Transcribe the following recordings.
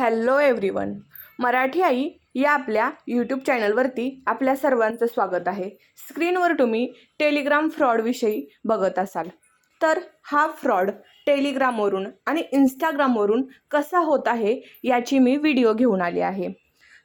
Hello everyone. Marathi आई या आपल्या YouTube चॅनलवरती आपल्या सर्वांचं स्वागत आहे. स्क्रीनवर तुम्ही टेलिग्राम फ्रॉडविषयी बघत असाल. तर हा फ्रॉड टेलिग्रामवरून आणि इंस्टाग्रामवरून कसा होत आहे याची मी व्हिडिओ घेऊन आली आहे.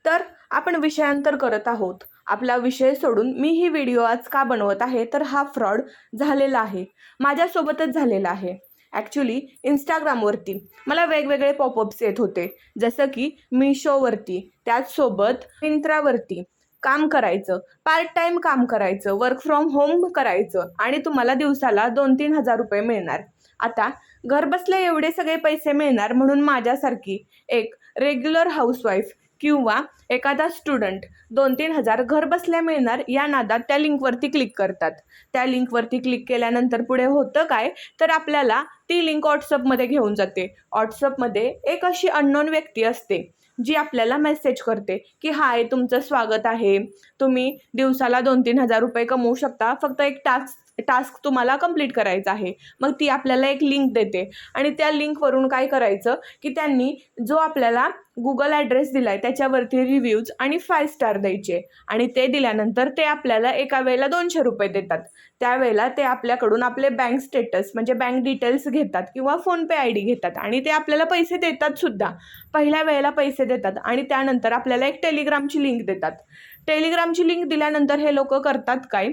तर आपण विषयांतर करत आहोत. आपला विषय सोडून मी ही व्हिडिओ आज का बनवत आहे तर हा फ्रॉड झालेला आहे. माझ्यासोबतच झालेला आहे. ॲक्च्युली इंस्टाग्रामवरती मला वेगवेगळे पॉपअप्स येत होते. जसं की मिशोवरती त्याचसोबत मिंत्रावरती काम करायचं पार्ट टाईम काम करायचं वर्क फ्रॉम होम करायचं आणि तुम्हाला दिवसाला दोन तीन हजार रुपये मिळणार. आता घरबसल्या एवढे सगळे पैसे मिळणार म्हणून माझ्यासारखी एक रेग्युलर हाऊसवाईफ किंवा एखादा स्टुडंट दोन तीन हजार घर बसल्या मिळणार या नादात त्या लिंकवरती क्लिक करतात. त्या लिंकवरती क्लिक केल्यानंतर पुढे होतं काय? तर आपल्याला ती लिंक व्हॉट्सअपमध्ये घेऊन जाते. व्हॉट्सअपमध्ये एक अशी अननोन व्यक्ती असते जी आपल्याला मेसेज करते की हाय तुमचं स्वागत आहे. तुम्ही दिवसाला दोन तीन हजार रुपये कमवू शकता. फक्त एक टास्क टास्क तुम्हाला कंप्लीट करायचा आहे. मग ती आपल्याला एक लिंक देते. आणि त्या लिंकवरून काय करायचं की त्यांनी जो आपल्याला गुगल ॲड्रेस दिला आहे त्याच्यावरती रिव्ह्यूज आणि फाय स्टार द्यायचे. आणि ते दिल्यानंतर ते आपल्याला एका वेळेला दोनशे रुपये देतात. त्यावेळेला ते आपल्याकडून आपले बँक स्टेटस म्हणजे बँक डिटेल्स घेतात किंवा फोनपे आय डी घेतात. आणि ते आपल्याला पैसे देतात सुद्धा. पहिल्या वेळेला पैसे देतात आणि त्यानंतर आपल्याला एक टेलिग्रामची लिंक देतात. टेलिग्रामची लिंक दिल्यानंतर हे लोक करतात काय?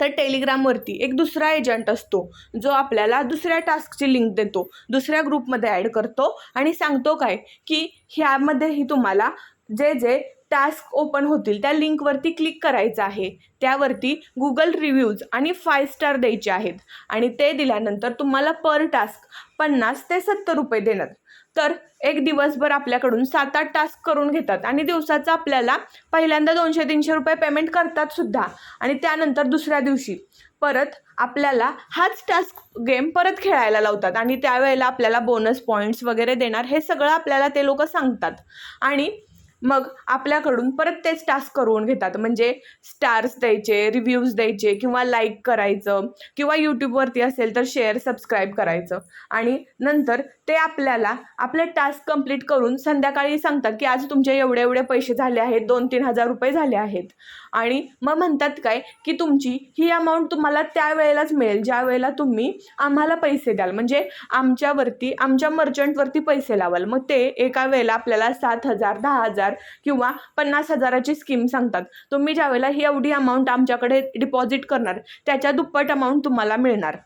तर टेलिग्रामवरती एक दुसरा एजंट असतो जो आपल्याला दुसऱ्या टास्कची लिंक देतो दुसऱ्या ग्रुपमध्ये ॲड करतो आणि सांगतो काय की ह्यामध्येही तुम्हाला जे जे टास्क ओपन होतील त्या लिंकवरती क्लिक करायचं आहे. त्यावरती गुगल रिव्ह्यूज आणि फाय स्टार द्यायचे आहेत. आणि ते दिल्यानंतर तुम्हाला पर टास्क पन्नास ते सत्तर रुपये देणार तर एक दिवसभर आपल्याकडून सात आठ टास्क करून घेतात. आणि दिवसाचं आपल्याला पहिल्यांदा दोनशे तीनशे रुपये पेमेंट करतात सुद्धा. आणि त्यानंतर दुसऱ्या दिवशी परत आपल्याला हाच टास्क गेम परत खेळायला लावतात. आणि त्यावेळेला आपल्याला बोनस पॉईंट्स वगैरे देणार हे सगळं आपल्याला ते लोक सांगतात. आणि मग आपल्याकडून परत तेच टास्क करून घेतात. म्हणजे स्टार्स द्यायचे रिव्ह्यूज द्यायचे किंवा लाईक करायचं किंवा यूट्यूबवरती असेल तर शेअर सबस्क्राईब करायचं. आणि नंतर ते आपल्याला आपले टास्क कंप्लीट करून संध्याकाळी सांगतात की आज तुमचे एवढे एवढे पैसे झाले आहेत दोन तीन हजार रुपये झाले आहेत. आणि मग म्हणतात काय की तुमची ही अमाऊंट तुम्हाला त्या वेळेलाच मिळेल ज्या वेळेला तुम्ही आम्हाला पैसे द्याल. म्हणजे आमच्यावरती आमच्या मर्चंटवरती पैसे लावाल. मग ते एका वेळेला आपल्याला सात हजार दहा हजार किंवा पन्नास हजाराची स्कीम सांगतात. तुम्ही ज्यावेळेला ही एवढी अमाऊंट आमच्याकडे डिपॉझिट करणार त्याच्या दुप्पट अमाऊंट तुम्हाला मिळणार.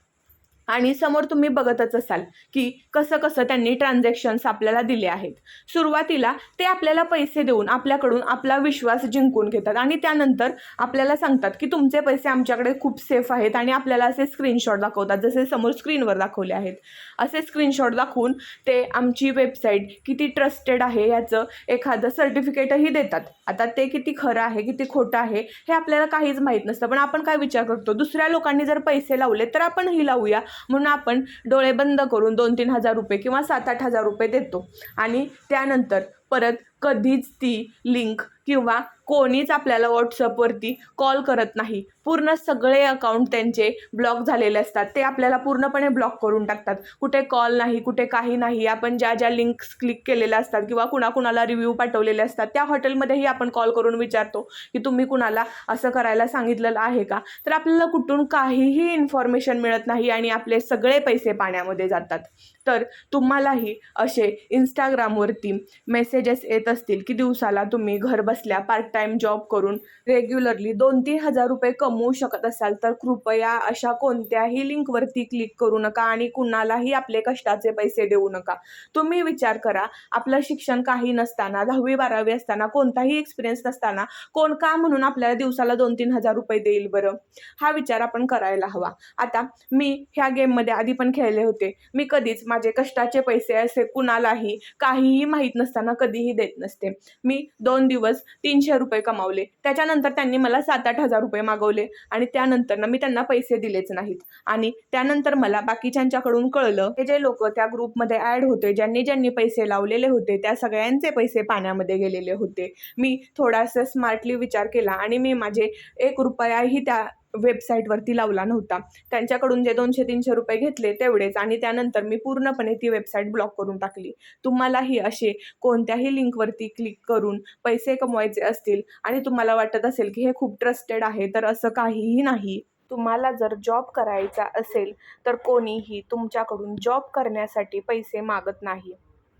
आणि समोर तुम्ही बघतच असाल की कसं कसं त्यांनी ट्रान्झॅक्शन्स आपल्याला दिले आहेत. सुरुवातीला ते आपल्याला पैसे देऊन आपल्याकडून आपला विश्वास जिंकून घेतात आणि त्यानंतर आपल्याला सांगतात की तुमचे पैसे आमच्याकडे खूप सेफ आहेत आणि आपल्याला असे स्क्रीनशॉट दाखवतात जसे समोर स्क्रीनवर दाखवले आहेत. असे स्क्रीनशॉट दाखवून ते आमची वेबसाईट किती ट्रस्टेड आहे याचं एखादं सर्टिफिकेटही देतात. आता ते किती खरं आहे किती खोटं आहे हे आपल्याला काहीच माहीत नसतं. पण आपण काय विचार करतो? दुसऱ्या लोकांनी जर पैसे लावले तर आपणही लावूया. म्हणून आपण डोळे बंद करून दोन तीन हजार रुपये किंवा सात आठ हजार रुपये देतो. आणि त्यानंतर परत कधीच ती लिंक किंवा कोणीच आपल्याला व्हॉट्सअपवरती कॉल करत नाही. पूर्ण सगळे अकाउंट त्यांचे ब्लॉक झालेले असतात. ते आपल्याला पूर्णपणे ब्लॉक करून टाकतात. कुठे कॉल नाही कुठे काही नाही. आपण ज्या ज्या लिंक्स क्लिक केलेल्या असतात किंवा कुणाकुणाला रिव्ह्यू पाठवलेले असतात त्या हॉटेलमध्येही आपण कॉल करून विचारतो की तुम्ही कुणाला असं करायला सांगितलेलं आहे का? तर आपल्याला कुठून काहीही इन्फॉर्मेशन मिळत नाही आणि आपले सगळे पैसे पाण्यामध्ये जातात. तर तुम्हालाही असे इंस्टाग्रामवरती मेसेजेस येत असतील की दिवसाला तुम्ही घर बसल्या पार्ट टाईम जॉब करून रेग्युलरली दोन तीन हजार रुपये कमवू शकत असाल तर कृपया अशा कोणत्याही लिंकवरती क्लिक करू नका आणि कुणालाही आपले कष्टाचे पैसे देऊ नका. तुम्ही विचार करा आपलं शिक्षण काही नसताना दहावी बारावी असताना कोणताही एक्सपिरियन्स नसताना कोण का म्हणून आपल्याला दिवसाला दोन तीन हजार रुपये देईल बरं? हा विचार आपण करायला हवा. आता मी ह्या गेममध्ये आधी पण खेळले होते. मी कधीच माझे कष्टाचे पैसे असे कुणालाही काहीही माहीत नसताना कधीही देत नसते. मी दोन दिवस तीनशे रुपये रुपये कमावले. त्याच्यानंतर त्यांनी मला सात आठ हजार रुपये मागवले आणि त्यानंतर ना मी त्यांना पैसे दिलेच नाहीत. आणि त्यानंतर मला बाकीच्यांच्याकडून कळलं हे जे लोक त्या ग्रुपमध्ये ॲड होते ज्यांनी ज्यांनी पैसे लावलेले होते त्या सगळ्यांचे पैसे पाण्यामध्ये गेलेले होते. मी थोडासा स्मार्टली विचार केला आणि मी माझे एक रुपयाही त्या वेबसाईटवरती लावला नव्हता. त्यांच्याकडून जे दोनशे तीनशे रुपये घेतले तेवढेच आणि त्यानंतर मी पूर्णपणे ती वेबसाईट ब्लॉक करून टाकली. तुम्हालाही असे कोणत्याही लिंकवरती क्लिक करून पैसे कमवायचे असतील आणि तुम्हाला वाटत असेल की हे खूप ट्रस्टेड आहे तर असं काहीही नाही. तुम्हाला जर जॉब करायचा असेल तर कोणीही तुमच्याकडून जॉब करण्यासाठी पैसे मागत नाही.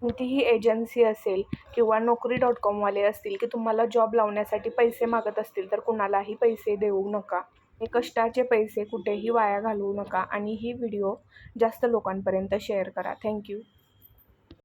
कोणतीही एजन्सी असेल किंवा नोकरी डॉट कॉमवाले असतील की तुम्हाला जॉब लावण्यासाठी पैसे मागत असतील तर कुणालाही पैसे देऊ नका. कष्टाचे पैसे कुठेही वाया घालवू नका आणि ही व्हिडिओ जास्त लोकांपर्यंत शेअर करा. थँक्यू.